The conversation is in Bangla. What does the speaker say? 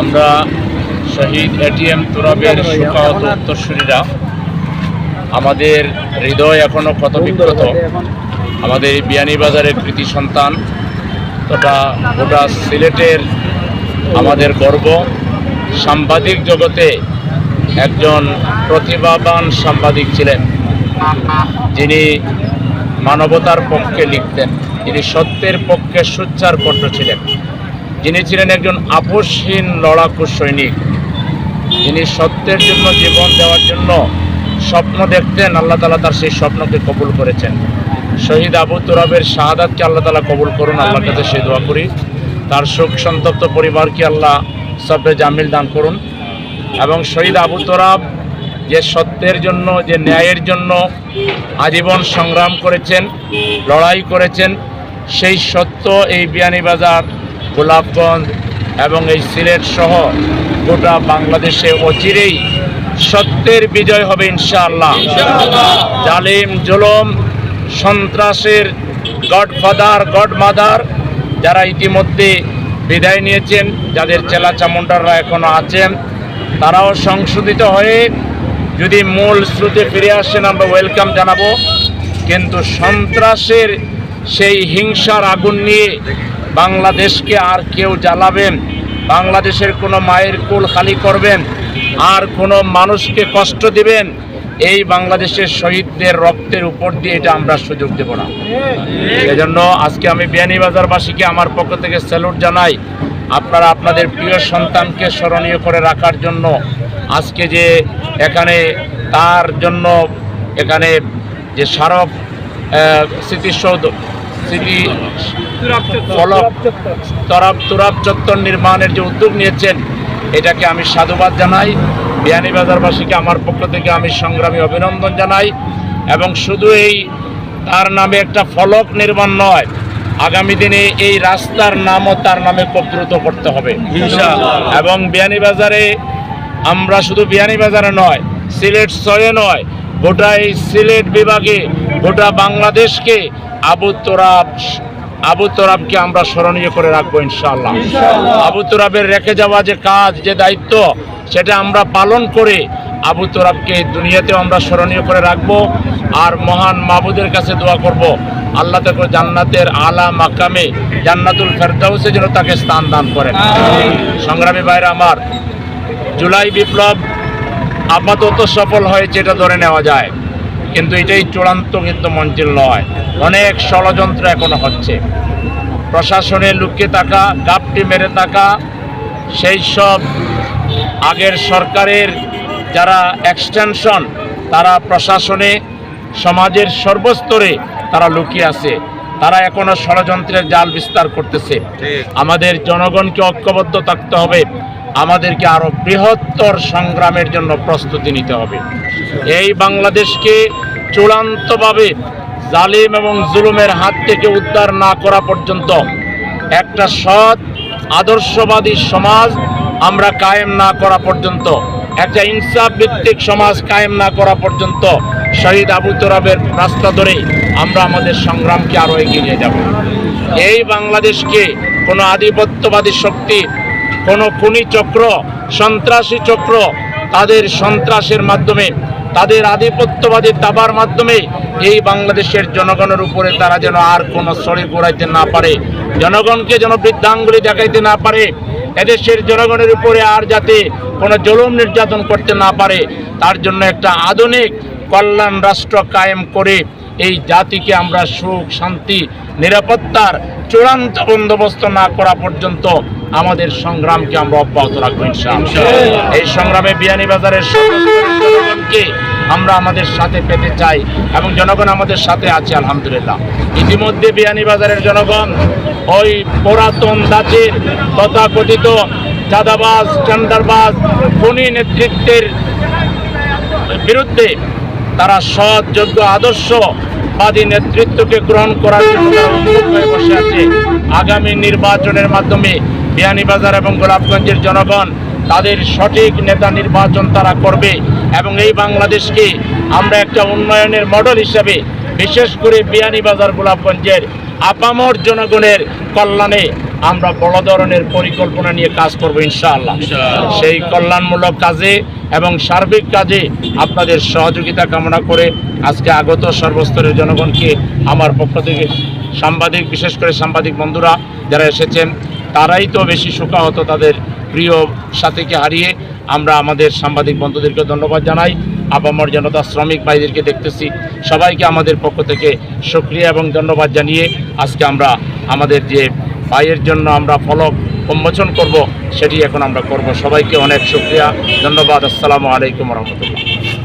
আমরা শহীদ এটিএম তুরাবের শোকাহত উত্তরসূরিরা। আমাদের হৃদয় এখনও ক্ষত বিক্ষত আমাদের বিয়ানীবাজারের কৃতি সন্তান তথা গোটা সিলেটের আমাদের গর্ব। সাংবাদিক জগতে একজন প্রতিভাবান সাংবাদিক ছিলেন। যিনি মানবতার পক্ষে লিখতেন। যিনি সত্যের পক্ষে সোচ্চার কণ্ঠ ছিলেন। যিনি ছিলেন একজন আপোষহীন লড়াকু সৈনিক, যিনি সত্যের জন্য জীবন দেওয়ার জন্য স্বপ্ন দেখতেন, আল্লাহ তালা তার সেই স্বপ্নকে কবুল করেছেন। শহীদ আবু তুরাবের শাহাদাতকে আল্লাহ তালা কবুল করুন, আল্লাহর কাছে সে দোয়া করি। তার শোক সন্তপ্ত পরিবারকে আল্লাহ সবে জামিল দান করুন। এবং শহীদ আবু তোরাব যে সত্যের জন্য, যে ন্যায়ের জন্য আজীবন সংগ্রাম করেছেন, লড়াই করেছেন, সেই সত্য এই বিয়ানীবাজার গোলাপগঞ্জ এবং এই সিলেট সহ গোটা বাংলাদেশে অচিরেই সত্যের বিজয় হবে ইনশাআল্লাহ। জালিম জুলম সন্ত্রাসের গডফাদার গডমাদার যারা ইতিমধ্যে বিদায় নিয়েছেন যাদের চেলা চামুন্ডাররা এখনও আছেন তারাও সংশোধিত হয়ে যদি মূল স্রোতে ফিরে আসেন আমরা ওয়েলকাম জানাব। কিন্তু সন্ত্রাসের সেই হিংসার আগুন নিয়ে বাংলাদেশকে আর কেউ জ্বালাবেন বাংলাদেশের কোনো মায়ের কোল খালি করবেন, আর কোনো মানুষকে কষ্ট দিবেন, এই বাংলাদেশের শহীদদের রক্তের উপর দিয়ে এটা আমরা সুযোগ দেব না। এজন্য আজকে আমি বিয়ানীবাজারবাসীকে আমার পক্ষ থেকে স্যালুট জানাই, আপনারা আপনাদের প্রিয় সন্তানকে স্মরণীয় করে রাখার জন্য আজকে যে এখানে তার জন্য এখানে যে স্মারক স্মৃতিসৌধ স্মৃতি তরাব তুরাব চত্বর। নির্মাণের যে উদ্যোগ নিয়েছেন এটাকে আমি সাধুবাদ জানাই। বিয়ানীবাজারবাসীকে আমার পক্ষ থেকে আমি সংগ্রামী অভিনন্দন জানাই। এবং শুধু এই তার নামে একটা ফলক নির্মাণ নয় আগামী দিনে এই রাস্তার নামও তার নামে দ্রুত করতে হবে। এবং বিয়ানীবাজারে আমরা শুধু বিয়ানীবাজারে নয় সিলেট ছয়ে নয় গোটা এই সিলেট বিভাগে গোটা বাংলাদেশকে আবু তোরাব আবু তোরাবকে আমরা স্মরণীয় করে রাখব ইনশাআল্লাহ। আবু তোরাবের রেখে যাওয়া যে কাজ যে দায়িত্ব সেটা আমরা পালন করে আবু তোরাবকে দুনিয়াতেও আমরা স্মরণীয় করে রাখব আর মহান মাহবুদের কাছে দোয়া করব। আল্লাহ তাকে জান্নাতের আলা মাকামে জান্নাতুল ফেরদাউসে যেন তাকে স্থান দান করেন। সংগ্রামী ভাইরা আমার জুলাই বিপ্লব আপাতত সফল হয়েছে এটা ধরে নেওয়া যায়। কিন্তু এটাই চূড়ান্ত কিন্তু মঞ্জিল নয় অনেক ষড়যন্ত্র এখনও হচ্ছে। প্রশাসনে লুকিয়ে থাকা গাপটি মেরে থাকা সেই সব আগের সরকারের যারা এক্সটেনশন তারা প্রশাসনে সমাজের সর্বস্তরে তারা লুকিয়ে আছে। তারা এখনও ষড়যন্ত্রের জাল বিস্তার করতেছে। আমাদের জনগণকে ঐক্যবদ্ধ থাকতে হবে। আমাদেরকে আরও বৃহত্তর সংগ্রামের জন্য প্রস্তুতি নিতে হবে। এই বাংলাদেশকে চূড়ান্তভাবে জালিম এবং জুলুমের হাত থেকে উদ্ধার না করা পর্যন্ত একটা সৎ, আদর্শবাদী সমাজ আমরা কায়েম না করা পর্যন্ত, একটা ইনসাফ ভিত্তিক সমাজ কায়েম না করা পর্যন্ত শহীদ আবু তোরাবের রাস্তা ধরে আমরা আমাদের সংগ্রামকে আরও এগিয়ে নিয়ে যাব। এই বাংলাদেশকে কোনো আধিপত্যবাদী শক্তি কোনো খুনি চক্র, সন্ত্রাসী চক্র তাদের সন্ত্রাসের মাধ্যমে, তাদের আধিপত্যবাদী দাবার মাধ্যমে এই বাংলাদেশের জনগণের উপরে তারা যেন আর কোনো সরে গোড়াইতে না পারে, জনগণকে যেন বৃদ্ধাঙ্গুলি দেখাইতে না পারে, এদেশের জনগণের উপরে আর যাতে কোনো জলম নির্যাতন করতে না পারে, তার জন্য একটা আধুনিক কল্যাণ রাষ্ট্র কায়েম করে এই জাতিকে আমরা সুখ, শান্তি, নিরাপত্তার চূড়ান্ত বন্দোবস্ত না করা পর্যন্ত আমাদের সংগ্রামকে আমরা অব্যাহত রাখব এই সংগ্রামে বিয়ানীবাজারের জনগণকে আমরা আমাদের সাথে পেতে চাই এবং জনগণ আমাদের সাথে আছে আলহামদুলিল্লাহ। ইতিমধ্যে বিয়ানীবাজারের জনগণ ওই পুরাতন দাচের তথাকথিত চাঁদাবাজ টেন্ডারবাজ খনি নেতৃত্বের বিরুদ্ধে তারা সৎ যোগ্য আদর্শবাদী নেতৃত্বকে গ্রহণ করার জন্য তারা উন্মুখ হয়ে বসে আছে। আগামী নির্বাচনের মাধ্যমে বিয়ানীবাজার এবং গোলাপগঞ্জের জনগণ তাদের সঠিক নেতা নির্বাচন তারা করবে এবং এই বাংলাদেশকে আমরা একটা উন্নয়নের মডেল হিসাবে বিশেষ করে বিয়ানীবাজার গোলাপগঞ্জের আপামর জনগণের কল্যাণে আমরা বড় ধরনের পরিকল্পনা নিয়ে কাজ করব ইনশাআল্লাহ। সেই কল্যাণমূলক কাজে এবং সার্বিক কাজে আপনাদের সহযোগিতা কামনা করে আজকে আগত সর্বস্তরের জনগণকে আমার পক্ষ থেকে সাংবাদিক বিশেষ করে সাংবাদিক বন্ধুরা যারা এসেছেন তারাই তো বেশি শোকাহত তাদের প্রিয় সাথীকে হারিয়ে। আমরা আমাদের সাংবাদিক বন্ধুদেরকে ধন্যবাদ জানাই। আপামর জনতা শ্রমিক ভাইদেরকে দেখতেছি। সবাইকে আমাদের পক্ষ থেকে সক্রিয় এবং ধন্যবাদ জানিয়ে আজকে আমরা আমাদের যে ভাইয়ের জন্য আমরা ফলক উন্মোচন করব, সেটি এখন আমরা করব। সবাইকে অনেক শুক্রিয়া, ধন্যবাদ। আসসালামু আলাইকুম রহমতুল্লাহ।